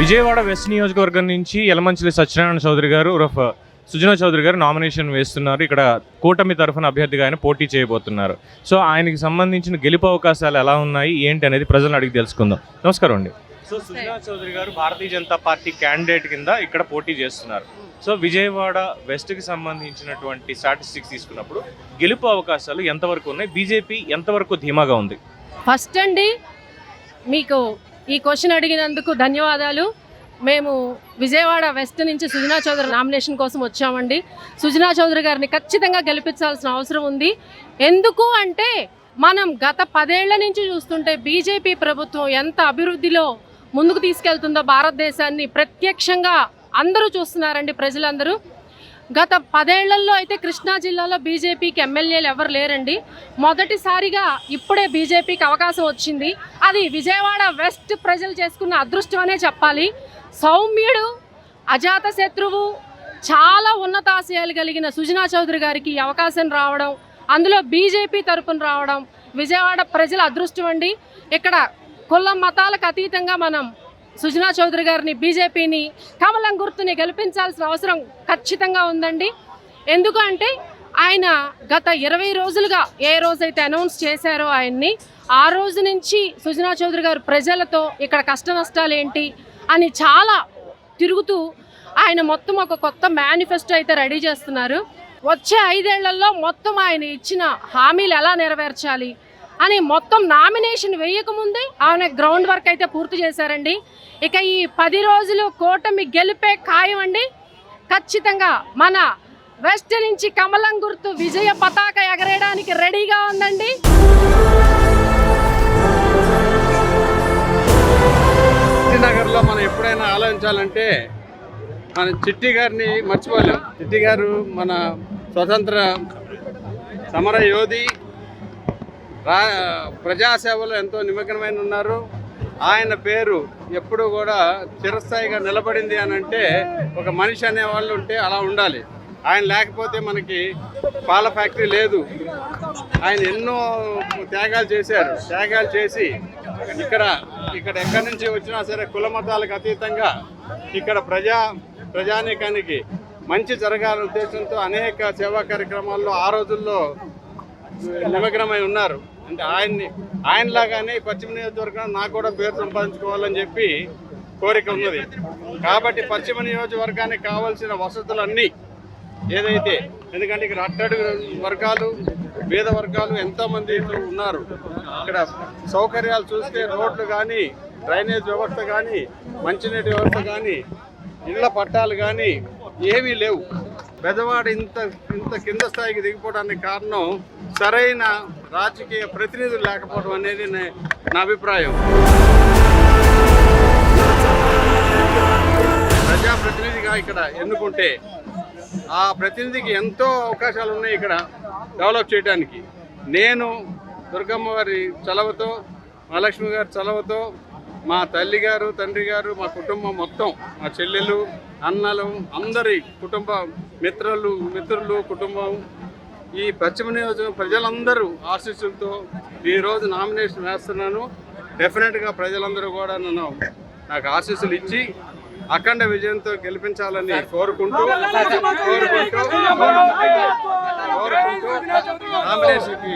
Vijayawada west నియోజకవర్గం నుంచి యలమంచిలి సత్యనారాయణ చౌదరి గారు ఉరఫ్ సుజనా చౌదరి గారు నామినేషన్ వేస్తున్నారు. ఇక్కడ కూటమి తరఫున అభ్యర్థిగా ఆయన పోటీ చేయబోతున్నారు. సో ఆయనకి సంబంధించిన గెలుపు అవకాశాలు ఎలా ఉన్నాయి? ఏంటి అనేది ప్రజలను అడిగి తెలుసుకుందాం. నమస్కారం అండి. సో సుజనా చౌదరి గారు భారతీయ జనతా పార్టీ క్యాండిడేట్ కింద ఇక్కడ పోటీ చేస్తున్నారు. సో విజయవాడ వెస్ట్కి సంబంధించినటువంటి స్టాటిస్టిక్స్ తీసుకున్నప్పుడు గెలుపు అవకాశాలు ఎంతవరకు ఉన్నాయి? బీజేపీ ఎంతవరకు ధీమాగా ఉంది? ఫస్ట్ అండి మీకు ఈ క్వశ్చన్ అడిగినందుకు ధన్యవాదాలు. మేము విజయవాడ వెస్ట్ నుంచి సుజనా చౌదరి నామినేషన్ కోసం వచ్చామండి. సుజనా చౌదరి గారిని ఖచ్చితంగా గెలిపించాల్సిన అవసరం ఉంది. ఎందుకు అంటే మనం గత పదేళ్ళ నుంచి చూస్తుంటే బీజేపీ ప్రభుత్వం ఎంత అభివృద్ధిలో ముందుకు తీసుకెళ్తుందో భారతదేశాన్ని ప్రత్యక్షంగా అందరూ చూస్తున్నారండి ప్రజలందరూ. గత పదేళ్ళలో అయితే కృష్ణా జిల్లాలో బీజేపీకి ఎమ్మెల్యేలు ఎవరు లేరండి. మొదటిసారిగా ఇప్పుడే బీజేపీకి అవకాశం వచ్చింది. అది విజయవాడ వెస్ట్ ప్రజలు చేసుకున్న అదృష్టం అనే చెప్పాలి. సౌమ్యుడు అజాత శత్రువు చాలా ఉన్నతాశయాలు కలిగిన సుజనా చౌదరి గారికి అవకాశం రావడం అందులో బీజేపీ తరపున రావడం విజయవాడ ప్రజల అదృష్టం అండి. ఇక్కడ కుల మతాలకు అతీతంగా మనం సుజనా చౌదరి గారిని బీజేపీని కమలం గుర్తుని గెలిపించాల్సిన అవసరం ఖచ్చితంగా ఉందండి. ఎందుకు అంటే ఆయన గత ఇరవై రోజులుగా ఏ రోజైతే అనౌన్స్ చేశారో ఆయన్ని ఆ రోజు నుంచి సుజనా చౌదరి గారు ప్రజలతో ఇక్కడ కష్ట నష్టాలు ఏంటి అని చాలా తిరుగుతూ ఆయన మొత్తం ఒక కొత్త మేనిఫెస్టో అయితే రెడీ చేస్తున్నారు. వచ్చే ఐదేళ్ళలో మొత్తం ఆయన ఇచ్చిన హామీలు ఎలా నెరవేర్చాలి? అని మొత్తం నామినేషన్ వేయకముందే ఆయన గ్రౌండ్ వర్క్ అయితే పూర్తి చేశారండి. ఇక ఈ పది రోజులు కూటమి గెలిపే ఖాయం అండి ఖచ్చితంగా మన వెస్ట్ నుంచి కమలం గుర్తు విజయ పతాక ఎగరేయడానికి రెడీగా ఉందండి. నగర్లో మనం ఎప్పుడైనా ఆలోచించాలంటే మన చిట్టి గారిని మర్చిపోలేం. చిట్టి గారు మన స్వతంత్ర సమర యోధి రా ప్రజాసేవలో ఎంతో నిమగ్నమైన ఉన్నారు. ఆయన పేరు ఎప్పుడు కూడా చిరస్థాయిగా నిలబడింది అని అంటే ఒక మనిషి అనే వాళ్ళు ఉంటే అలా ఉండాలి. ఆయన లేకపోతే మనకి పాల ఫ్యాక్టరీ లేదు. ఆయన ఎన్నో త్యాగాలు చేశారు. త్యాగాలు చేసి ఇక్కడ ఇక్కడ ఎక్కడి నుంచి వచ్చినా సరే కుల మతాలకు అతీతంగా ఇక్కడ ప్రజా ప్రజానీకానికి మంచి జరగాలనే ఉద్దేశంతో అనేక సేవా కార్యక్రమాల్లో ఆ రోజుల్లో నిమగ్నమై ఉన్నారు. అంటే ఆయన్ని ఆయనలాగానే పశ్చిమ నియోజకవర్గం నాకు కూడా పేరు సంపాదించుకోవాలని చెప్పి కోరిక ఉన్నది. కాబట్టి పశ్చిమ నియోజకవర్గానికి కావాల్సిన వసతులన్నీ ఏదైతే ఎందుకంటే ఇక్కడ అట్టడు వర్గాలు పేద వర్గాలు ఎంతోమంది ఉన్నారు. ఇక్కడ సౌకర్యాలు చూస్తే రోడ్లు కానీ డ్రైనేజ్ వ్యవస్థ కానీ మంచినీటి వ్యవస్థ కానీ ఇళ్ళ పట్టాలు కానీ ఏమీ లేవు. పెదవాడు ఇంత ఇంత కింద స్థాయికి దిగిపోవడానికి కారణం సరైన రాజకీయ ప్రతినిధులు లేకపోవడం అనేది నా అభిప్రాయం. ప్రజాప్రతినిధిగా ఇక్కడ ఎన్నుకుంటే ఆ ప్రతినిధికి ఎంతో అవకాశాలు ఉన్నాయి ఇక్కడ డెవలప్ చేయడానికి. నేను దుర్గమ్మ వారి చలవతో మహాలక్ష్మి గారి చలవతో మా తల్లి గారు తండ్రి గారు మా కుటుంబం మొత్తం మా చెల్లెలు అన్నలు అందరి కుటుంబ మిత్రులు మిత్రులు కుటుంబం ఈ పశ్చిమ నియోజకవర్గం ప్రజలందరూ ఆశీస్సులతో ఈరోజు నామినేషన్ వేస్తున్నాను. డెఫినెట్గా ప్రజలందరూ కూడా నన్ను నాకు ఆశీస్సులు ఇచ్చి అఖండ విజయంతో గెలిపించాలని కోరుకుంటూ కోరుకుంటూ కోరుకుంటూ నామినేషన్కి